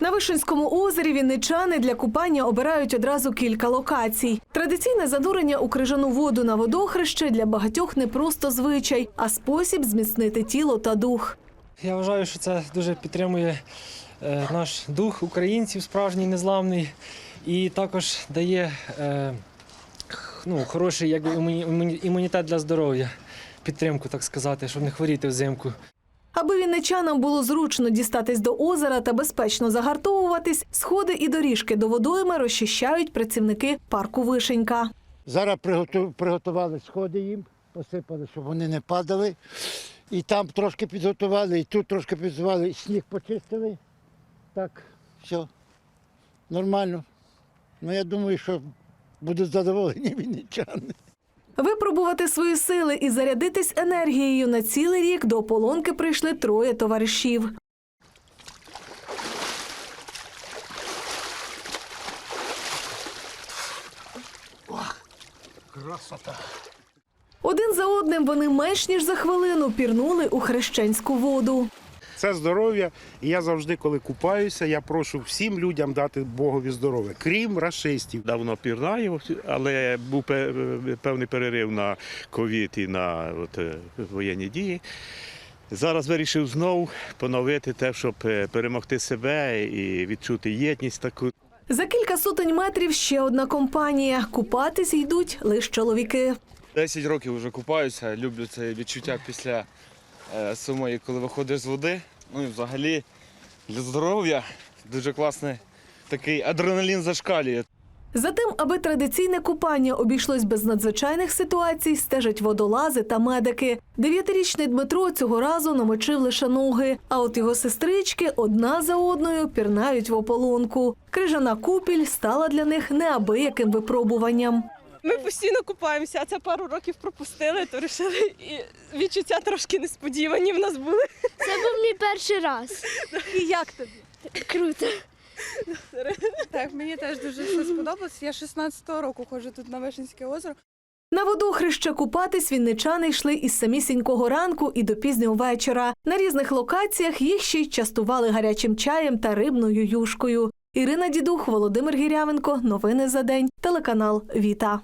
На Вишинському озері вінничани для купання обирають одразу кілька локацій. Традиційне занурення у крижану воду на водохреще для багатьох не просто звичай, а спосіб зміцнити тіло та дух. Я вважаю, що це дуже підтримує е, наш дух українців, справжній незламний, і також дає е, ну, хороший якби, імуні- імуні- імунітет для здоров'я, підтримку, так сказати, щоб не хворіти взимку. Аби вінничанам було зручно дістатись до озера та безпечно загартовуватись, сходи і доріжки до водойми розчищають працівники парку Вишенька. Зараз приготували сходи їм, посипали, щоб вони не падали. І там трошки підготували, і тут трошки підготували, сніг почистили. Так, все нормально. Ну, я думаю, що будуть задоволені вінничани. Випробувати свої сили і зарядитись енергією на цілий рік до ополонки прийшли троє товаришів. Один за одним вони менш ніж за хвилину пірнули у хрещенську воду. Це здоров'я. І я завжди, коли купаюся, я прошу всім людям дати Богові здоров'я, крім расистів. давно пірнаю, але був певний перерив на ковід і на от, е, воєнні дії. Зараз вирішив знову поновити те, щоб е, перемогти себе і відчути єдність таку. За кілька сотень метрів ще одна компанія. Купатись йдуть лише чоловіки. 10 років вже купаюся, люблю це відчуття після самої, коли виходиш з води. Ну і взагалі для здоров'я дуже класний такий адреналін зашкалює. Затим, аби традиційне купання обійшлось без надзвичайних ситуацій, стежать водолази та медики. Дев'ятирічний Дмитро цього разу намочив лише ноги, а от його сестрички одна за одною пірнають в ополонку. Крижана купіль стала для них неабияким випробуванням. Ми постійно купаємося, а це пару років пропустили, то вирішили і відчуття трошки несподівані в нас були. Це був мій перший раз. І як тобі? Круто. Так, мені теж дуже все сподобалось. Я 16-го року ходжу тут на Вишенське озеро. На водохреще купатись вінничани йшли із самісінького ранку і до пізнього вечора. На різних локаціях їх ще й частували гарячим чаєм та рибною юшкою. Ірина Дідух, Володимир Гірявенко. Новини за день. Телеканал Віта.